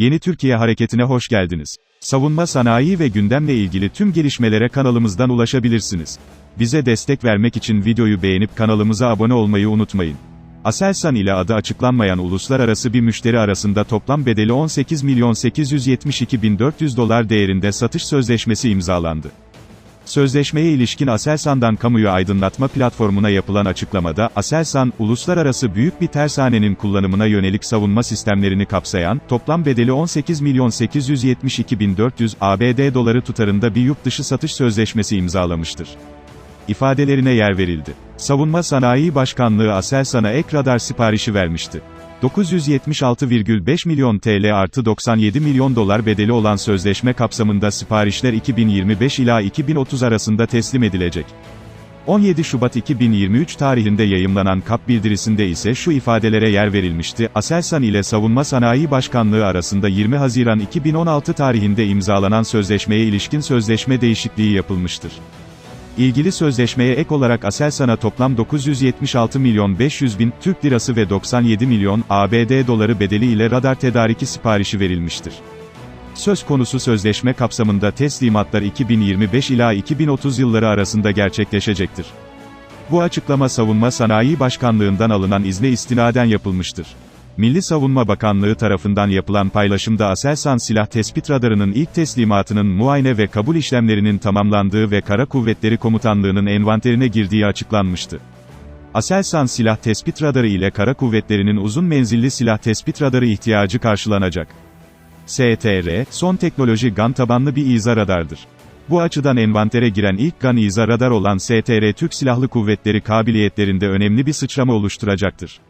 Yeni Türkiye Hareketi'ne hoş geldiniz. Savunma sanayi ve gündemle ilgili tüm gelişmelere kanalımızdan ulaşabilirsiniz. Bize destek vermek için videoyu beğenip kanalımıza abone olmayı unutmayın. Aselsan ile adı açıklanmayan uluslararası bir müşteri arasında toplam bedeli 18 milyon 872 bin 400 dolar değerinde satış sözleşmesi imzalandı. Sözleşmeye ilişkin Aselsan'dan kamuyu aydınlatma platformuna yapılan açıklamada, Aselsan, uluslararası büyük bir tersanenin kullanımına yönelik savunma sistemlerini kapsayan, toplam bedeli 18 milyon 872 bin 400 ABD doları tutarında bir yurt dışı satış sözleşmesi imzalamıştır. İfadelerine yer verildi. Savunma Sanayi Başkanlığı Aselsan'a ek radar siparişi vermişti. 976,5 milyon TL artı 97 milyon dolar bedeli olan sözleşme kapsamında siparişler 2025 ila 2030 arasında teslim edilecek. 17 Şubat 2023 tarihinde yayımlanan KAP bildirisinde ise şu ifadelere yer verilmişti. Aselsan ile Savunma Sanayi Başkanlığı arasında 20 Haziran 2016 tarihinde imzalanan sözleşmeye ilişkin sözleşme değişikliği yapılmıştır. İlgili sözleşmeye ek olarak Aselsan'a toplam 976 milyon 500 bin Türk lirası ve 97 milyon ABD doları bedeli ile radar tedariki siparişi verilmiştir. Söz konusu sözleşme kapsamında teslimatlar 2025 ila 2030 yılları arasında gerçekleşecektir. Bu açıklama Savunma Sanayi Başkanlığından alınan izne istinaden yapılmıştır. Milli Savunma Bakanlığı tarafından yapılan paylaşımda Aselsan silah tespit radarının ilk teslimatının muayene ve kabul işlemlerinin tamamlandığı ve Kara Kuvvetleri Komutanlığı'nın envanterine girdiği açıklanmıştı. Aselsan silah tespit radarı ile Kara Kuvvetleri'nin uzun menzilli silah tespit radarı ihtiyacı karşılanacak. STR, son teknoloji GAN tabanlı bir İZA radardır. Bu açıdan envantere giren ilk GAN İZA radar olan STR Türk Silahlı Kuvvetleri kabiliyetlerinde önemli bir sıçrama oluşturacaktır.